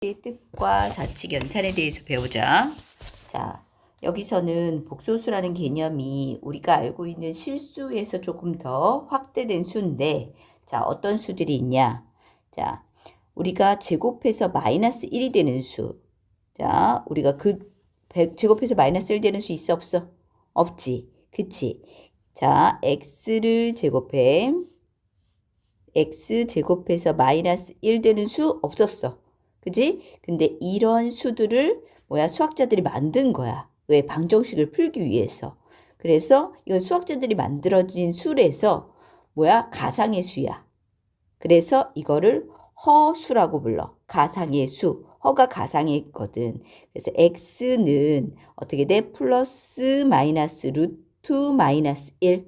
뜻과 사칙 연산에 대해서 배우자. 자, 여기서는 복소수라는 개념이 우리가 알고 있는 실수에서 조금 더 확대된 수인데, 자, 어떤 수들이 있냐? 자, 우리가 제곱해서 마이너스 1이 되는 수. 자, 우리가 그 100 제곱해서 마이너스 1 되는 수 있어 없어? 없지. 그치? 자, x를 제곱해. x 제곱해서 마이너스 1 되는 수 없었어. 그지? 근데 이런 수들을 뭐야 수학자들이 만든 거야. 왜? 방정식을 풀기 위해서. 그래서 이건 수학자들이 만들어진 수에서 뭐야 가상의 수야. 그래서 이거를 허수라고 불러. 가상의 수. 허가 가상이거든. 그래서 x는 어떻게 돼? 플러스 마이너스 루트 마이너스 1.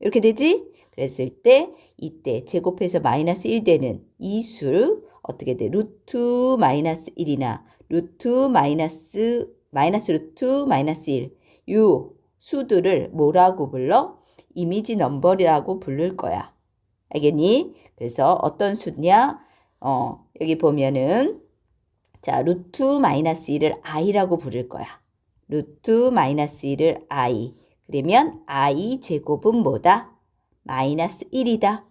이렇게 되지? 그랬을 때 이때 제곱해서 마이너스 1 되는 이 수 어떻게 돼? 루트 마이너스 1이나 루트 마이너스 마이너스 루트 마이너스 1. 요 수들을 뭐라고 불러? 이미지 넘버라고 부를 거야. 알겠니? 그래서 어떤 수냐? 어, 여기 보면은 자, 루트 마이너스 1을 i라고 부를 거야. 루트 마이너스 1을 i. 그러면 i 제곱은 뭐다? 마이너스 1이다.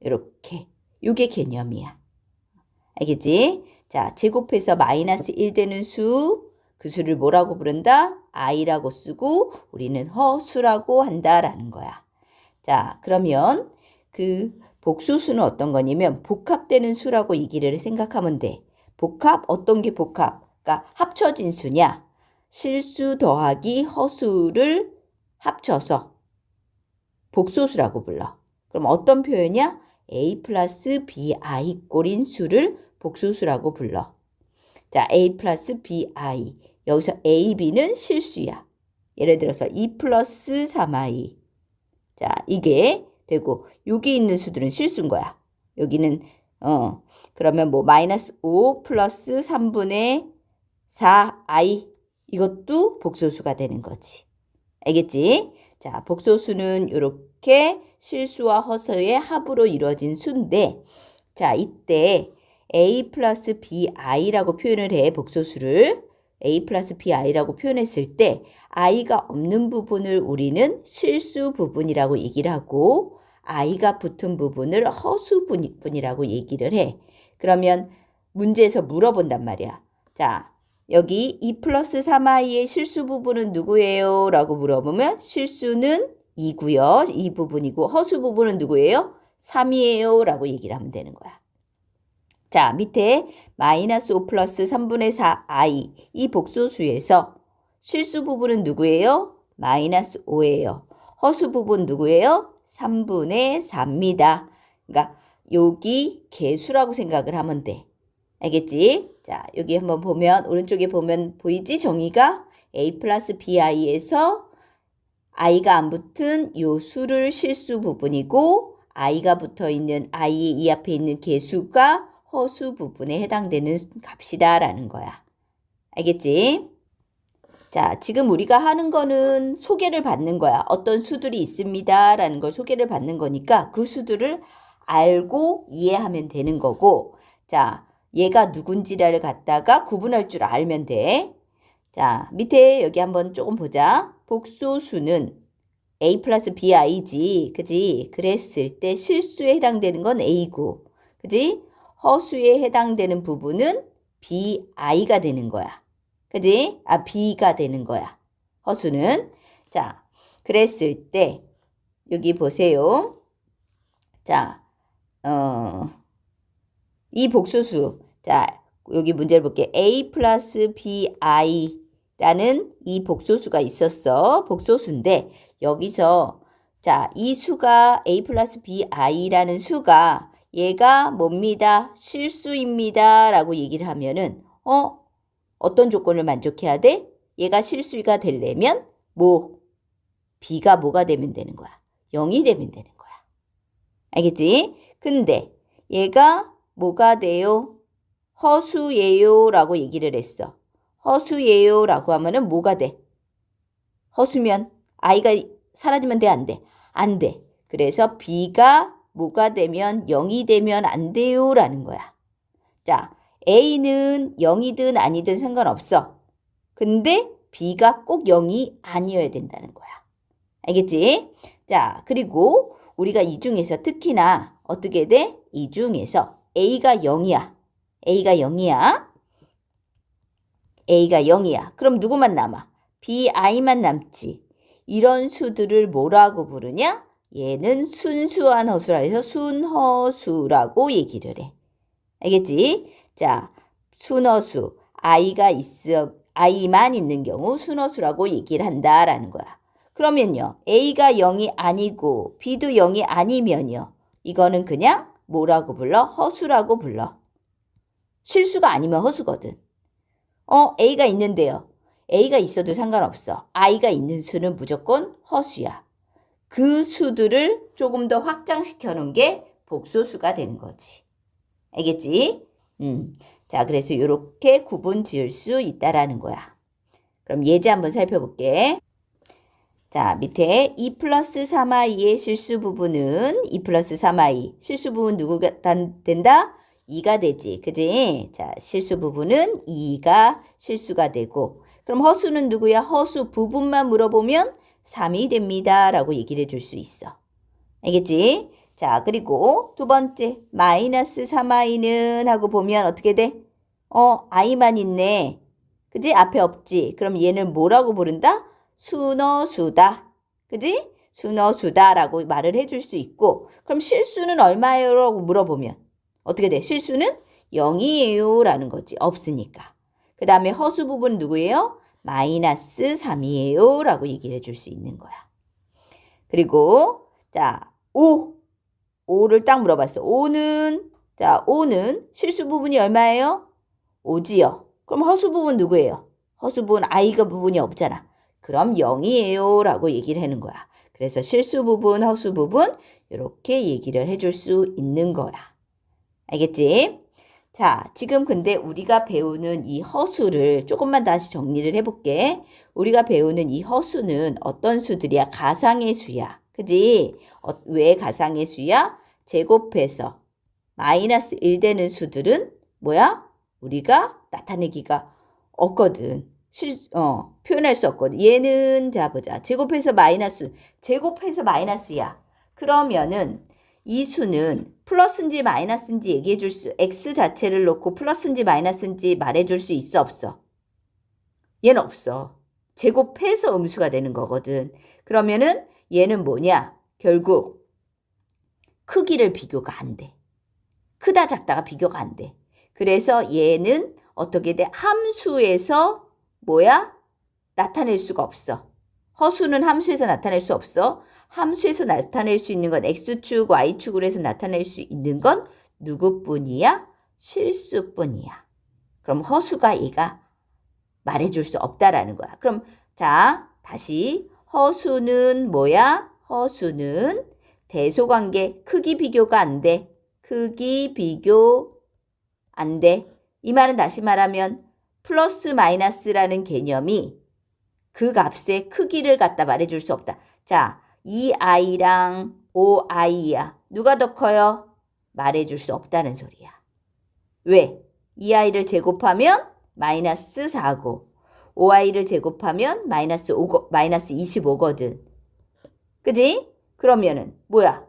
이렇게. 요게 개념이야. 알겠지? 자, 제곱해서 마이너스 1 되는 수, 그 수를 뭐라고 부른다? i라고 쓰고 우리는 허수라고 한다라는 거야. 자, 그러면 그 복수수는 어떤 거냐면 복합되는 수라고 얘기를 생각하면 돼. 복합 어떤 게 복합? 그러니까 합쳐진 수냐? 실수 더하기 허수를 합쳐서 복소수라고 불러. 그럼 어떤 표현이야? a 플러스 bi 꼴인 수를 복소수라고 불러. 자, a 플러스 bi. 여기서 a, b는 실수야. 예를 들어서 2 플러스 3i. 자, 이게 되고 여기 있는 수들은 실수인 거야. 여기는 어 그러면 뭐 마이너스 5 플러스 3분의 4i 이것도 복소수가 되는 거지. 알겠지? 자, 복소수는 이렇게 실수와 허서의 합으로 이루어진 수인데 자, 이때 a 플러스 bi라고 표현을 해 복소수를 a 플러스 bi라고 표현했을 때 i가 없는 부분을 우리는 실수 부분이라고 얘기를 하고 i가 붙은 부분을 허수 부분이라고 얘기를 해. 그러면 문제에서 물어본단 말이야. 자, 여기 2 플러스 3i의 실수 부분은 누구예요? 라고 물어보면 실수는 2고요. 이 부분이고 허수 부분은 누구예요? 3이에요. 라고 얘기를 하면 되는 거야. 자, 밑에 마이너스 5 플러스 3분의 4i 이 복소수에서 실수 부분은 누구예요? 마이너스 5예요. 허수 부분 누구예요? 3분의 4입니다. 그러니까 여기 개수라고 생각을 하면 돼. 알겠지? 자, 여기 한번 보면 오른쪽에 보면 보이지? 정의가 a 플러스 bi에서 i가 안 붙은 요 수를 실수 부분이고 i가 붙어 있는 i의 이 앞에 있는 개수가 허수 부분에 해당되는 값이다라는 거야. 알겠지? 자, 지금 우리가 하는 거는 소개를 받는 거야. 어떤 수들이 있습니다. 라는 걸 소개를 받는 거니까 그 수들을 알고 이해하면 되는 거고, 자, 얘가 누군지를 갖다가 구분할 줄 알면 돼. 자, 밑에 여기 한번 조금 보자. 복소수는 a 플러스 bi지. 그지? 그랬을 때 실수에 해당되는 건 a고. 그지? 허수에 해당되는 부분은 bi가 되는 거야. 그지? 아, b가 되는 거야. 허수는. 자, 그랬을 때, 여기 보세요. 자, 어, 이 복소수. 자, 여기 문제를 볼게. a 플러스 bi라는 이 복소수가 있었어. 복소수인데, 여기서, 자, 이 수가 a 플러스 bi라는 수가 얘가 뭡니다. 실수입니다. 라고 얘기를 하면은, 어, 어떤 조건을 만족해야 돼? 얘가 실수가 되려면 뭐? b가 뭐가 되면 되는 거야? 0이 되면 되는 거야. 알겠지? 근데 얘가 뭐가 돼요? 허수예요 라고 얘기를 했어. 허수예요 라고 하면은 뭐가 돼? 허수면 i가 사라지면 돼? 안 돼? 안 돼. 그래서 b가 뭐가 되면 0이 되면 안 돼요 라는 거야. 자, A는 0이든 아니든 상관없어. 근데 B가 꼭 0이 아니어야 된다는 거야. 알겠지? 자, 그리고 우리가 이 중에서 특히나 어떻게 돼? 이 중에서 A가 0이야. A가 0이야. A가 0이야. 그럼 누구만 남아? BI만 남지. 이런 수들을 뭐라고 부르냐? 얘는 순수한 허수라 해서 순허수라고 얘기를 해. 알겠지? 자, 순허수. I가 있어, I만 있는 경우 순허수라고 얘기를 한다라는 거야. 그러면요. A가 0이 아니고 B도 0이 아니면요. 이거는 그냥 뭐라고 불러? 허수라고 불러. 실수가 아니면 허수거든. 어, A가 있는데요. A가 있어도 상관없어. I가 있는 수는 무조건 허수야. 그 수들을 조금 더 확장시켜 놓은 게 복소수가 되는 거지. 알겠지? 음. 자, 그래서 이렇게 구분 지을 수 있다라는 거야. 그럼 예제 한번 살펴볼게. 자, 밑에 2 플러스 3i의 실수 부분은 2 플러스 3i. 실수 부분 누구가 단- 된다? 2가 되지. 그지? 자, 실수 부분은 2가 실수가 되고. 그럼 허수는 누구야? 허수 부분만 물어보면 3이 됩니다. 라고 얘기를 해줄 수 있어. 알겠지? 자, 그리고 두 번째, 마이너스 3i는 하고 보면 어떻게 돼? 어, i만 있네. 그지? 앞에 없지. 그럼 얘는 뭐라고 부른다? 순어수다. 그지? 순어수다라고 말을 해줄 수 있고, 그럼 실수는 얼마예요? 라고 물어보면 어떻게 돼? 실수는 0이에요. 라는 거지. 없으니까. 그 다음에 허수 부분 누구예요? 마이너스 3이에요. 라고 얘기를 해줄 수 있는 거야. 그리고, 자, 5. 5를 딱 물어봤어. 5는, 자, 5는 실수 부분이 얼마예요? 5지요. 그럼 허수 부분 누구예요? 허수 부분 i가 부분이 없잖아. 그럼 0이에요. 라고 얘기를 하는 거야. 그래서 실수 부분, 허수 부분, 이렇게 얘기를 해줄 수 있는 거야. 알겠지? 자, 지금 근데 우리가 배우는 이 허수를 조금만 다시 정리를 해볼게. 우리가 배우는 이 허수는 어떤 수들이야? 가상의 수야. 그지? 어, 왜 가상의 수야? 제곱해서 마이너스 1 되는 수들은 뭐야? 우리가 나타내기가 없거든. 실, 어, 표현할 수 없거든. 얘는, 자, 보자. 제곱해서 마이너스, 제곱해서 마이너스야. 그러면은 이 수는 플러스인지 마이너스인지 얘기해 줄 수, x 자체를 놓고 플러스인지 마이너스인지 말해 줄 수 있어, 없어? 얘는 없어. 제곱해서 음수가 되는 거거든. 그러면은 얘는 뭐냐? 결국 크기를 비교가 안 돼. 크다 작다가 비교가 안 돼. 그래서 얘는 어떻게 돼? 함수에서 뭐야? 나타낼 수가 없어. 허수는 함수에서 나타낼 수 없어. 함수에서 나타낼 수 있는 건 x축, y축으로 해서 나타낼 수 있는 건 누구뿐이야? 실수뿐이야. 그럼 허수가 얘가 말해줄 수 없다라는 거야. 그럼 자 다시 허수는 뭐야? 허수는 대소관계 크기 비교가 안 돼. 크기 비교 안 돼. 이 말은 다시 말하면 플러스 마이너스라는 개념이 그 값의 크기를 갖다 말해줄 수 없다. 자, 2i랑 5i야. 누가 더 커요? 말해줄 수 없다는 소리야. 왜? 2i를 제곱하면 마이너스 4고 5i를 제곱하면 마이너스 5, 마이너스 25거든. 그지? 그러면은 뭐야?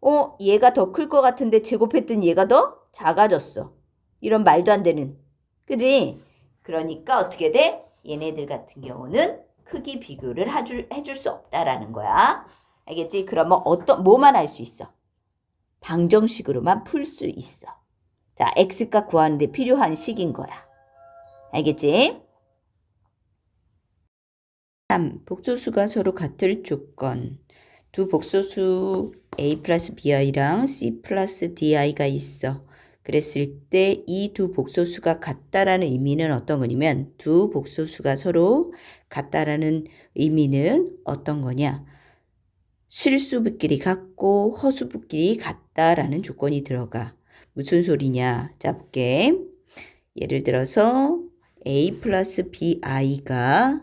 어, 얘가 더 클 것 같은데 제곱했더니 얘가 더 작아졌어. 이런 말도 안 되는. 그지? 그러니까 어떻게 돼? 얘네들 같은 경우는 크기 비교를 해줄, 해줄 수 없다라는 거야. 알겠지? 그러면 어떤, 뭐만 할 수 있어? 방정식으로만 풀 수 있어. 자, x값 구하는데 필요한 식인 거야. 알겠지? 3. 복소수가 서로 같을 조건. 두 복소수 a 플러스 bi랑 c 플러스 di가 있어. 그랬을 때 이 두 복소수가 같다라는 의미는 어떤 거냐면 두 복소수가 서로 같다라는 의미는 어떤 거냐? 실수부끼리 같고 허수부끼리 같다라는 조건이 들어가. 무슨 소리냐? 자 볼게. 예를 들어서 a 플러스 bi가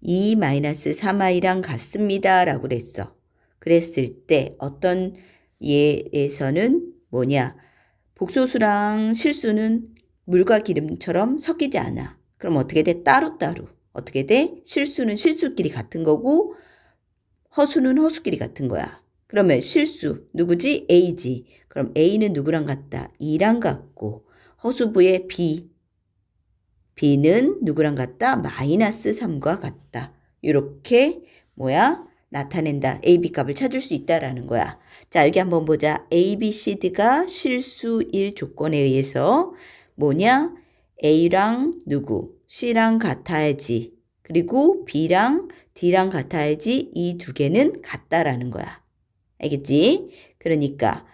2 마이너스 3i랑 같습니다. 라고 그랬어. 그랬을 때 어떤 예에서는 뭐냐? 복소수랑 실수는 물과 기름처럼 섞이지 않아. 그럼 어떻게 돼? 따로따로. 어떻게 돼? 실수는 실수끼리 같은 거고 허수는 허수끼리 같은 거야. 그러면 실수 누구지? A지. 그럼 A는 누구랑 같다? 2랑 같고 허수부의 B B는 누구랑 같다? 마이너스 3과 같다. 이렇게 뭐야? 나타낸다. A, B 값을 찾을 수 있다라는 거야. 자, 여기 한번 보자. A, B, C, D가 실수일 조건에 의해서 뭐냐? A랑 누구? C랑 같아야지. 그리고 B랑 D랑 같아야지 이 두 개는 같다라는 거야. 알겠지? 그러니까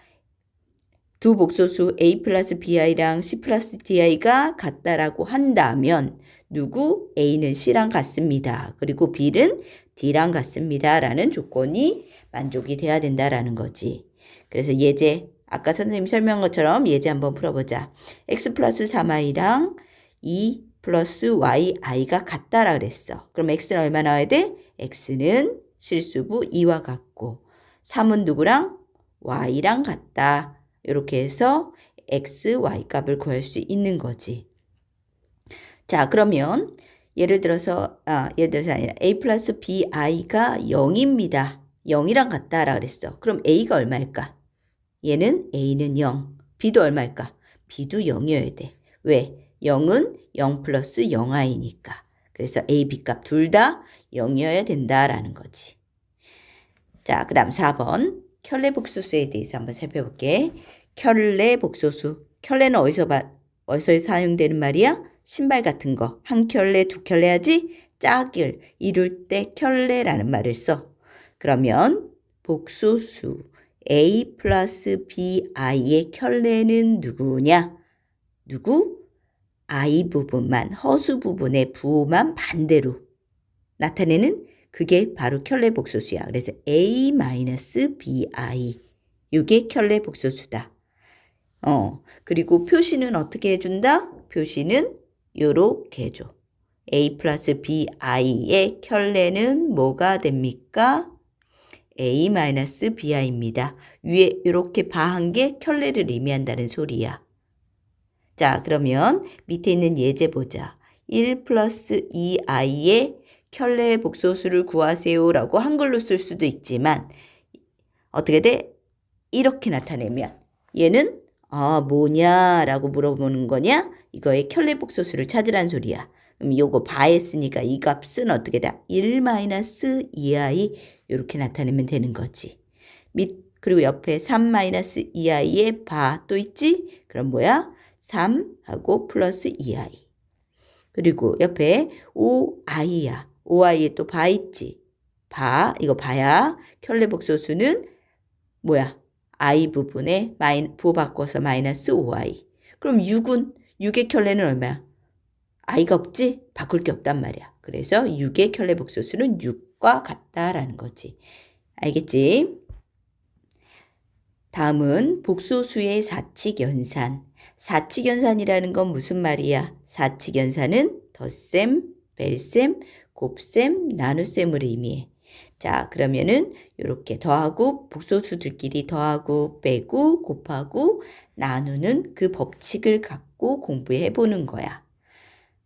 두 복소수 A 플러스 BI랑 C 플러스 DI가 같다라고 한다면 누구? A는 C랑 같습니다. 그리고 B는 D랑 같습니다. 라는 조건이 만족이 돼야 된다라는 거지. 그래서 예제, 아까 선생님 설명한 것처럼 예제 한번 풀어보자. X 플러스 3i랑 2 플러스 yi가 같다라 그랬어. 그럼 x는 얼마 나와야 돼? x는 실수부 2와 같고 3은 누구랑? y랑 같다. 이렇게 해서 x, y 값을 구할 수 있는 거지. 자, 그러면 예를 들어서 아, 예를 들어서 아니라 a 플러스 bi가 0입니다. 0이랑 같다라 그랬어. 그럼 a가 얼마일까? 얘는 a는 0. b도 얼마일까? b도 0이어야 돼. 왜? 0은 0 플러스 0i니까. 그래서 a, b 값 둘 다 0이어야 된다라는 거지. 자, 그 다음 4번. 켤레 복소수에 대해서 한번 살펴볼게. 켤레 복소수. 켤레는 어디서, 봐, 어디서 사용되는 말이야? 신발 같은 거. 한 켤레, 두 켤레 하지? 짝을 이룰 때 켤레라는 말을 써. 그러면 복소수 a 플러스 bi의 켤레는 누구냐? 누구? i 부분만, 허수 부분의 부호만 반대로 나타내는 그게 바로 켤레 복소수야. 그래서 a 마이너스 bi 이게 켤레 복소수다. 어, 그리고 표시는 어떻게 해준다? 표시는 요렇게 해줘. a 플러스 bi의 켤레는 뭐가 됩니까? a 마이너스 bi입니다. 위에 이렇게 바한 게 켤레를 의미한다는 소리야. 자, 그러면 밑에 있는 예제 보자. 1 플러스 2i의 켤레 복소수를 구하세요 라고 한글로 쓸 수도 있지만 어떻게 돼? 이렇게 나타내면 얘는 아 뭐냐라고 물어보는 거냐? 이거의 켤레 복소수를 찾으란 소리야. 그럼 요거 바했으니까 이 값은 어떻게 돼? 1 마이너스 2i 이렇게 나타내면 되는 거지. 밑 그리고 옆에 3 마이너스 2i의 바 또 있지? 그럼 뭐야? 3하고 플러스 2i. 그리고 옆에 5i야. 5i에 또 바 있지. 바, 이거 바야. 켤레 복소수는 뭐야? i 부분에 마이, 부호 바꿔서 마이너스 5i. 그럼 6은, 6의 켤레는 얼마야? i가 없지? 바꿀 게 없단 말이야. 그래서 6의 켤레 복소수는 6과 같다라는 거지. 알겠지? 다음은 복소수의 사칙 연산. 사칙 연산이라는 건 무슨 말이야? 사칙 연산은 덧셈, 뺄셈, 곱셈, 나눗셈을 의미해. 자, 그러면은 이렇게 더하고 복소수들끼리 더하고 빼고 곱하고 나누는 그 법칙을 갖고 공부해 보는 거야.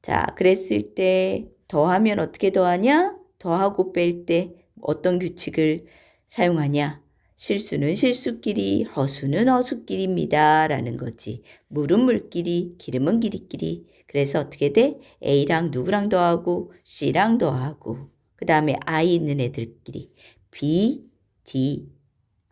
자, 그랬을 때 더하면 어떻게 더하냐? 더하고 뺄 때 어떤 규칙을 사용하냐? 실수는 실수끼리, 허수는 허수끼리입니다. 라는 거지. 물은 물끼리, 기름은 기리끼리. 그래서 어떻게 돼? A랑 누구랑 더하고, C랑 더하고, 그 다음에 I 있는 애들끼리, B, D,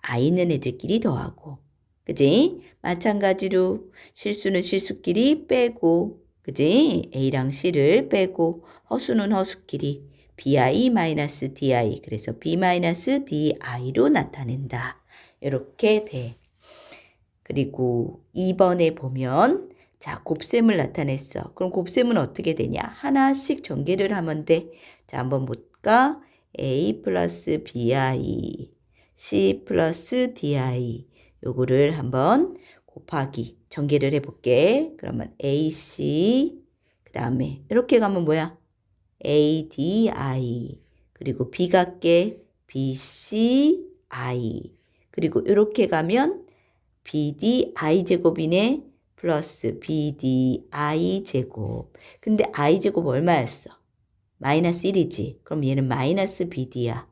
I 있는 애들끼리 더하고. 그지? 마찬가지로 실수는 실수끼리 빼고, 그지? A랑 C를 빼고, 허수는 허수끼리, bi-di 그래서 b-di로 나타낸다. 이렇게 돼. 그리고 2번에 보면 자 곱셈을 나타냈어. 그럼 곱셈은 어떻게 되냐? 하나씩 전개를 하면 돼. 자 한번 볼까? a 플러스 bi c 플러스 di 요거를 한번 곱하기 전개를 해볼게. 그러면 ac 그 다음에 이렇게 가면 뭐야? ADI 그리고 B각계 BCI 그리고 이렇게 가면 BD I 제곱이네. 플러스 BD I 제곱. 근데 I 제곱 얼마였어? 마이너스 1이지. 그럼 얘는 마이너스 BD야.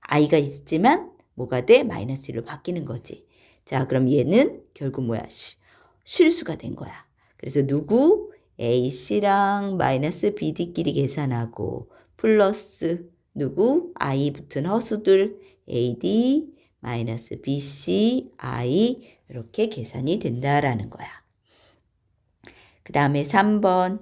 I가 있지만 뭐가 돼? 마이너스 1로 바뀌는 거지. 자, 그럼 얘는 결국 뭐야? 시- 실수가 된 거야. 그래서 누구? AC랑 마이너스 BD끼리 계산하고 플러스 누구? I 붙은 허수들 AD 마이너스 BC I 이렇게 계산이 된다라는 거야. 그 다음에 3번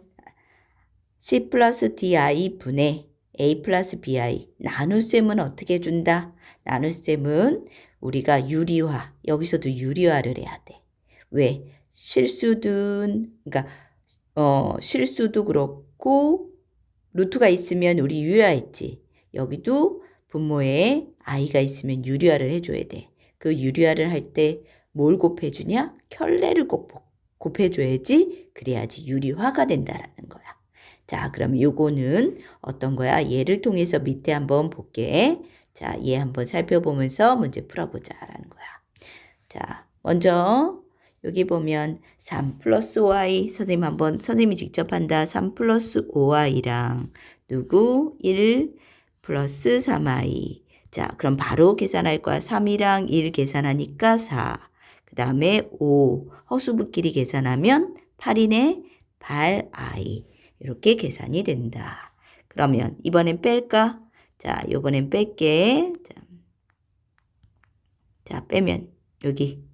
C 플러스 DI 분의 A 플러스 BI 나눗셈은 어떻게 준다? 나눗셈은 우리가 유리화 여기서도 유리화를 해야 돼. 왜? 실수든 그러니까 어 실수도 그렇고 루트가 있으면 우리 유리화했지. 여기도 분모에 i가 있으면 유리화를 해줘야 돼. 그 유리화를 할 때 뭘 곱해주냐? 켤레를 꼭 곱- 곱해줘야지. 그래야지 유리화가 된다라는 거야. 자, 그럼 요거는 어떤 거야? 얘를 통해서 밑에 한번 볼게. 자, 얘 한번 살펴보면서 문제 풀어보자라는 거야. 자, 먼저 여기 보면 3 플러스 5y 선생님 한번 선생님이 직접 한다. 3 플러스 5y랑 누구? 1 플러스 3y. 자, 그럼 바로 계산할 거야. 3이랑 1 계산하니까 4. 그 다음에 5. 허수부끼리 계산하면 8이네. 8i. 이렇게 계산이 된다. 그러면 이번엔 뺄까? 자, 요번엔 뺄게. 자, 자, 빼면 여기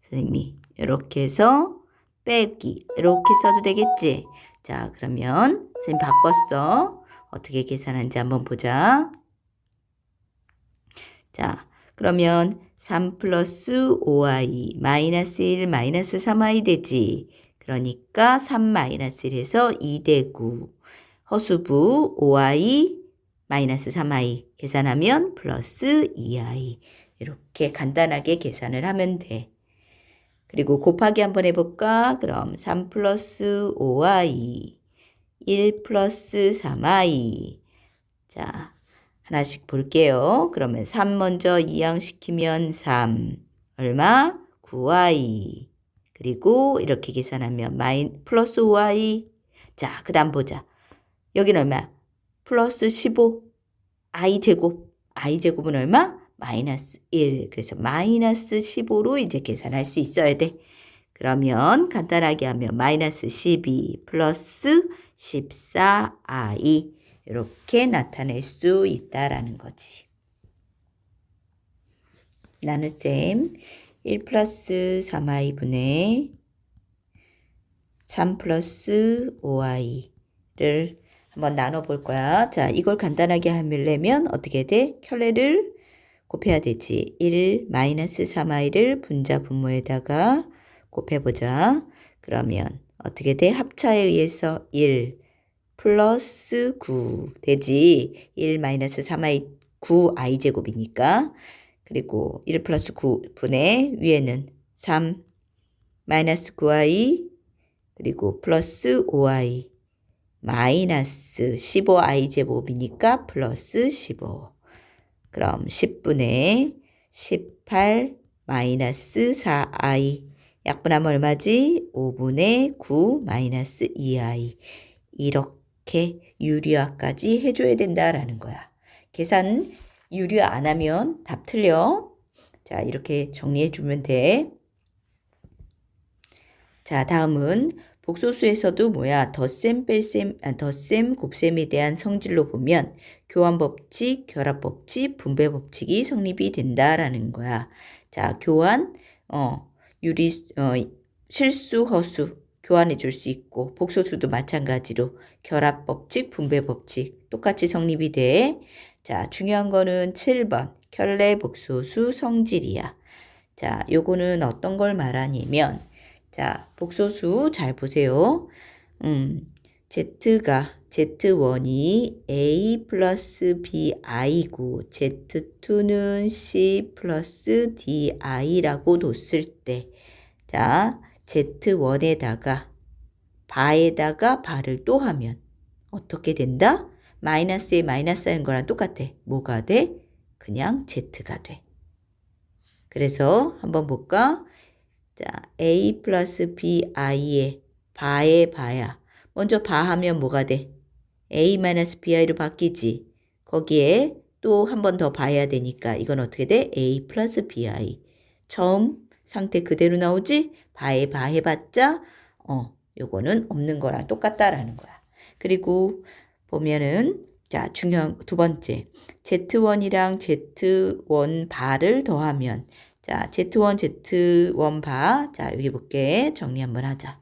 선생님이 이렇게 해서 빼기 이렇게 써도 되겠지? 자, 그러면 선생님 바꿨어. 어떻게 계산하는지 한번 보자. 자, 그러면 3 플러스 5i 마이너스 1 마이너스 3i 되지. 그러니까 3 마이너스 1에서 2 되고 허수부 5i 마이너스 3i 계산하면 플러스 2i 이렇게 간단하게 계산을 하면 돼. 그리고 곱하기 한번 해볼까? 그럼 3 플러스 5i 1 플러스 3i 자 하나씩 볼게요. 그러면 3 먼저 이항시키면 3 얼마? 9i 그리고 이렇게 계산하면 마이 플러스 5i 자, 그 다음 보자. 여기는 얼마? 플러스 15 i 제곱 i 제곱은 얼마? 마이너스 1 그래서 마이너스 15로 이제 계산할 수 있어야 돼. 그러면 간단하게 하면 마이너스 12 플러스 14i 이렇게 나타낼 수 있다라는 거지. 나눗셈 1 플러스 3i 분의 3 플러스 5i를 한번 나눠볼 거야. 자, 이걸 간단하게 하려면 어떻게 돼? 켤레를 곱해야 되지. 1 마이너스 3i를 분자 분모에다가 곱해보자. 그러면 어떻게 돼? 합차에 의해서 1 플러스 9 되지. 1 마이너스 3i 9i 제곱이니까. 그리고 1 플러스 9분의 위에는 3 마이너스 9i 그리고 플러스 5i 마이너스 15i 제곱이니까 플러스 15 그럼 10분의 18 마이너스 4i 약분하면 얼마지? 5분의 9 마이너스 2i 이렇게 유리화까지 해줘야 된다라는 거야. 계산 유리화 안 하면 답 틀려. 자 이렇게 정리해 주면 돼. 자 다음은 복소수에서도 뭐야 덧셈 뺄셈 아, 덧셈 곱셈에 대한 성질로 보면 교환 법칙, 결합 법칙, 분배 법칙이 성립이 된다라는 거야. 자 교환 어 유리 어 실수 허수 교환해 줄 수 있고 복소수도 마찬가지로 결합 법칙, 분배 법칙 똑같이 성립이 돼. 자 중요한 거는 7번 켤레 복소수 성질이야. 자 요거는 어떤 걸 말하냐면 자, 복소수 잘 보세요. 음, Z가 Z1이 A 플러스 BI고 Z2는 C 플러스 DI라고 뒀을 때 자, Z1에다가 바에다가 바를 또 하면 어떻게 된다? 마이너스에 마이너스 하는 거랑 똑같아. 뭐가 돼? 그냥 Z가 돼. 그래서 한번 볼까? 자, A 플러스 BI의 바의 바야. 먼저 바 하면 뭐가 돼? A 마이너스 BI로 바뀌지. 거기에 또 한 번 더 봐야 되니까 이건 어떻게 돼? A 플러스 BI. 처음 상태 그대로 나오지? 바에 바 해봤자 어 요거는 없는 거랑 똑같다라는 거야. 그리고 보면은 자 중요한 두 번째 Z1이랑 Z1 바를 더하면 자 Z1 Z1 바 자 여기 볼게. 정리 한번 하자.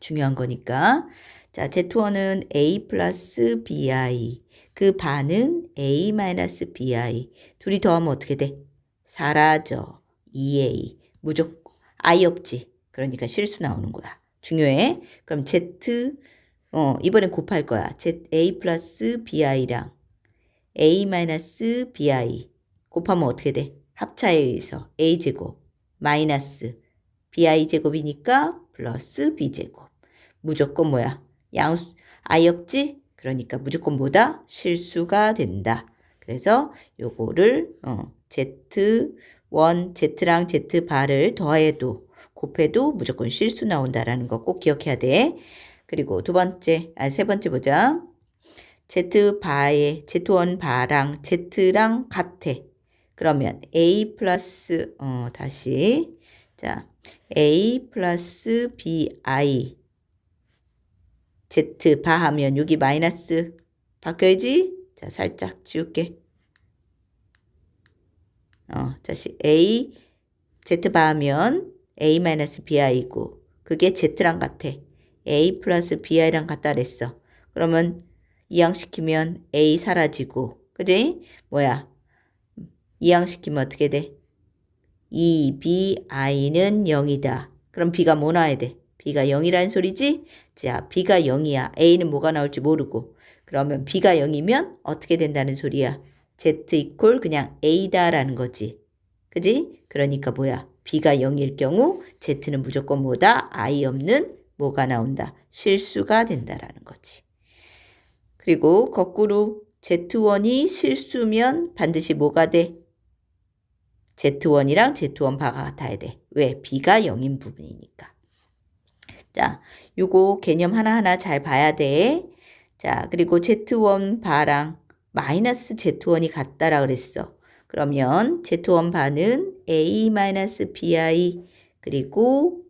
중요한 거니까. 자 Z1은 A 플러스 BI 그 바는 A 마이너스 BI 둘이 더하면 어떻게 돼? 사라져. 2A 무조건 I 없지. 그러니까 실수 나오는 거야. 중요해. 그럼 Z 어 이번엔 곱할 거야. Z A 플러스 BI랑 A 마이너스 BI 곱하면 어떻게 돼? 합차에 의해서 A 제곱 마이너스 BI 제곱이니까 플러스 B 제곱 무조건 뭐야? 양수 I 없지? 그러니까 무조건 뭐다? 실수가 된다. 그래서 요거를 어, Z1, Z랑 Z 바를 더해도 곱해도 무조건 실수 나온다라는 거 꼭 기억해야 돼. 그리고 두 번째, 아, 세 번째 보자. Z 바에 Z1 바랑 Z랑 같아. 그러면 A 플러스, 어, 다시. 자, A 플러스 BI. Z 바 하면 여기 마이너스 바뀌어야지. 자, 살짝 지울게. 어, 다시 A Z 바 하면 A 마이너스 BI고 그게 Z랑 같아. A 플러스 BI랑 같다 그랬어. 그러면 이항시키면 A 사라지고 그지? 뭐야? 이항시키면 어떻게 돼? 2BI는 0이다. 그럼 B가 뭐 나와야 돼? B가 0이라는 소리지? 자, B가 0이야. A는 뭐가 나올지 모르고. 그러면 B가 0이면 어떻게 된다는 소리야? Z 이퀄 그냥 A다라는 거지. 그지? 그러니까 뭐야? B가 0일 경우 Z는 무조건 뭐다? I 없는 뭐가 나온다? 실수가 된다라는 거지. 그리고 거꾸로 Z1이 실수면 반드시 뭐가 돼? Z1이랑 Z1 바가 같아야 돼. 왜? B가 0인 부분이니까. 자, 요거 개념 하나하나 잘 봐야 돼. 자, 그리고 Z1 바랑 마이너스 Z1이 같다라 그랬어. 그러면 Z1 바는 A 마이너스 BI 그리고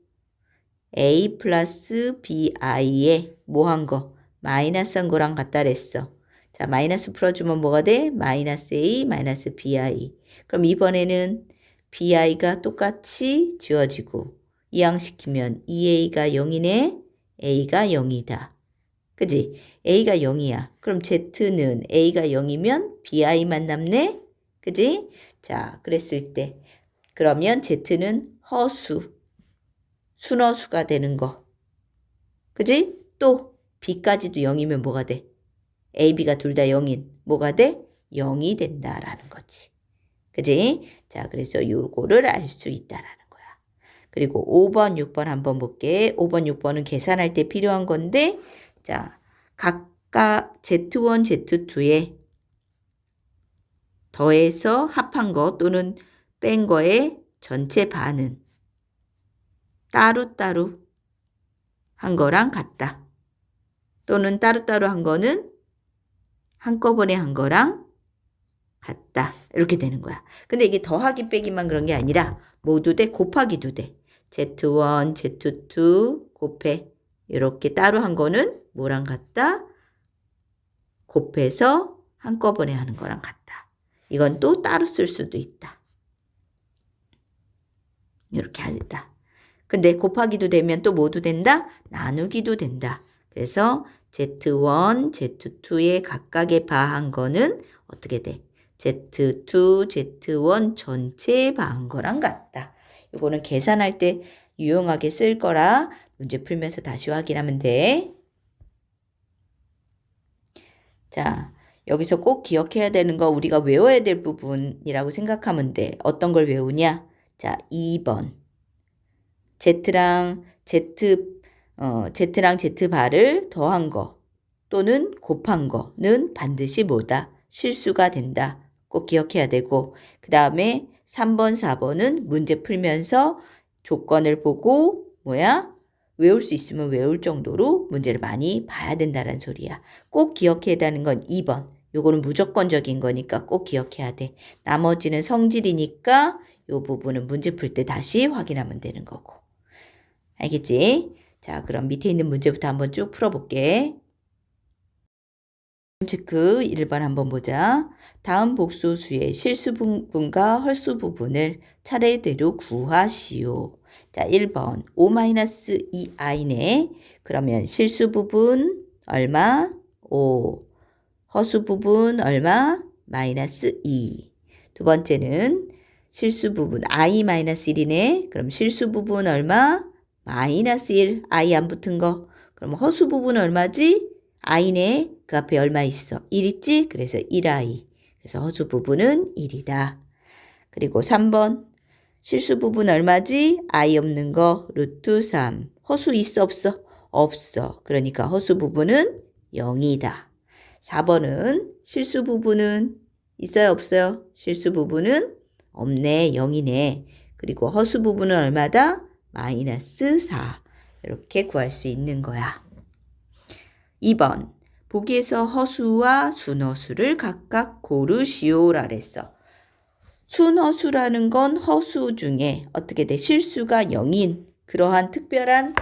A 플러스 BI에 뭐 한 거? 마이너스 한 거랑 같다 그랬어. 자, 마이너스 풀어주면 뭐가 돼? 마이너스 A 마이너스 BI. 그럼 이번에는 BI가 똑같이 지워지고 이항시키면 2A가 0이네. A가 0이다. 그지? A가 0이야. 그럼 Z는 A가 0이면 BI만 남네? 그지? 자, 그랬을 때. 그러면 Z는 허수. 순허수가 되는 거. 그지? 또 B까지도 0이면 뭐가 돼? A, B가 둘 다 0인 뭐가 돼? 0이 된다라는 거지. 그지? 자, 그래서 요거를 알 수 있다라는 거야. 그리고 5번, 6번 한번 볼게. 5번, 6번은 계산할 때 필요한 건데, 자, 각각 Z1, Z2에 더해서 합한 거 또는 뺀 거의 전체 반은 따로따로 한 거랑 같다. 또는 따로따로 한 거는 한꺼번에 한 거랑 같다. 이렇게 되는 거야. 근데 이게 더하기 빼기만 그런 게 아니라 모두 돼 곱하기도 돼. Z1, Z2 곱해. 이렇게 따로 한 거는 뭐랑 같다? 곱해서 한꺼번에 하는 거랑 같다. 이건 또 따로 쓸 수도 있다. 이렇게 하다. 근데 곱하기도 되면 또 모두 된다? 나누기도 된다. 그래서 Z1, Z2의 각각의 바한 거는 어떻게 돼? Z2, Z1 전체 바한 거랑 같다. 이거는 계산할 때 유용하게 쓸 거라 문제 풀면서 다시 확인하면 돼. 자, 여기서 꼭 기억해야 되는 거 우리가 외워야 될 부분이라고 생각하면 돼. 어떤 걸 외우냐? 자, 2번. Z랑 Z, 어, Z랑 Z바를 더한 거 또는 곱한 거는 반드시 뭐다? 실수가 된다. 꼭 기억해야 되고, 그 다음에 3번, 4번은 문제 풀면서 조건을 보고 뭐야? 외울 수 있으면 외울 정도로 문제를 많이 봐야 된다는 소리야. 꼭 기억해야 되는 건 2번. 요거는 무조건적인 거니까 꼭 기억해야 돼. 나머지는 성질이니까 요 부분은 문제 풀 때 다시 확인하면 되는 거고. 알겠지? 자, 그럼 밑에 있는 문제부터 한번 쭉 풀어볼게. 체크 1번 한번 보자. 다음 복소수의 실수 부분과 헐수 부분을 차례대로 구하시오. 자, 1번 5-2i네. 그러면 실수 부분 얼마? 5. 허수 부분 얼마? 마이너스 2. 두 번째는 실수 부분 i-1이네. 그럼 실수 부분 얼마? 마이너스 1. i 안 붙은 거. 그럼 허수 부분 얼마지? i네. 그 앞에 얼마 있어? 1 있지? 그래서 1i. 그래서 허수 부분은 1이다. 그리고 3번. 실수 부분 얼마지? i 없는 거 루트 3. 허수 있어 없어? 없어. 그러니까 허수 부분은 0이다. 4번은 실수 부분은 있어요 없어요? 실수 부분은 없네 0이네. 그리고 허수 부분은 얼마다? 마이너스 4. 이렇게 구할 수 있는 거야. 2번 보기에서 허수와 순허수를 각각 고르시오라 그랬어. 순허수라는 건 허수 중에 어떻게 돼? 실수가 0인 그러한 특별한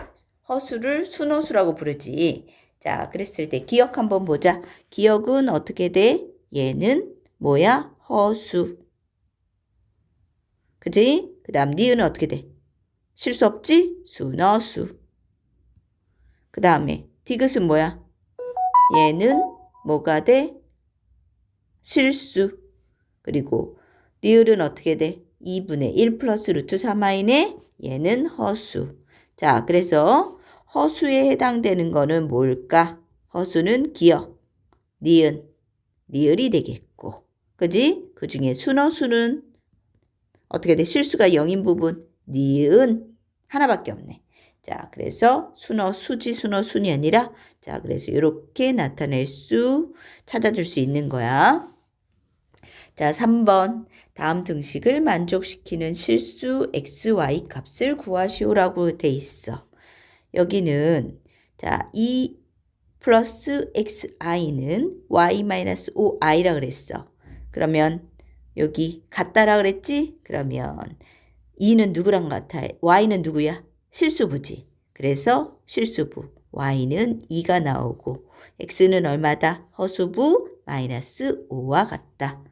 허수를 순허수라고 부르지. 자, 그랬을 때 기억 한번 보자. 기억은 어떻게 돼? 얘는 뭐야? 허수. 그지? 그 다음 니은은 어떻게 돼? 실수 없지? 순허수. 그 다음에 디귿은 뭐야? 얘는 뭐가 돼? 실수. 그리고 리을은 어떻게 돼? 2분의 1 플러스 루트 3i네? 얘는 허수. 자, 그래서 허수에 해당되는 거는 뭘까? 허수는 기억, 니은, 리을이 되겠고. 그지? 그 중에 순허수는 어떻게 돼? 실수가 0인 부분, 니은 하나밖에 없네. 자, 그래서 순어 수지 순어 순이 아니라 자, 그래서 이렇게 나타낼 수 찾아줄 수 있는 거야. 자, 3번. 다음 등식을 만족시키는 실수 xy 값을 구하시오라고 돼 있어. 여기는 자, 2 플러스 xi는 y-5i라 그랬어. 그러면 여기 같다라 그랬지? 그러면 2는 누구랑 같아? y는 누구야? 실수부지. 그래서 실수부. y는 2가 나오고 x는 얼마다? 허수부 마이너스 5와 같다.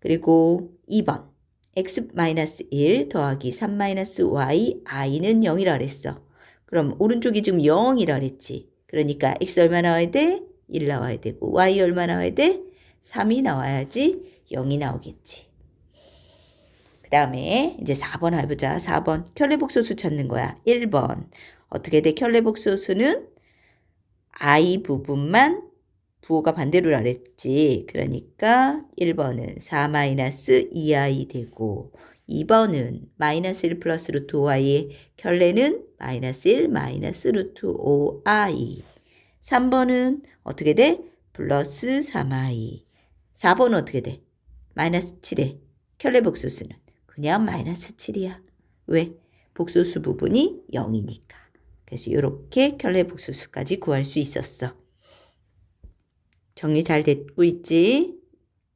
그리고 2번 x-1 더하기 3-y i는 0이라 그랬어. 그럼 오른쪽이 지금 0이라 그랬지. 그러니까 x 얼마 나와야 돼? 1 나와야 되고 y 얼마 나와야 돼? 3이 나와야지 0이 나오겠지. 그 다음에 이제 4번 해보자. 4번 켤레복소수 찾는 거야. 1번 어떻게 돼? 켤레복소수는 i 부분만 부호가 반대로 그랬지. 그러니까 1번은 4-2i 되고 2번은 마이너스 1 플러스 루트 5i의 켤레는 마이너스 1 마이너스 루트 5i 3번은 어떻게 돼? 플러스 3i 4번은 어떻게 돼? 마이너스 7에 켤레 복소수는 그냥 마이너스 7이야. 왜? 복소수 부분이 0이니까. 그래서 이렇게 켤레 복소수까지 구할 수 있었어. 정리 잘 됐고 있지?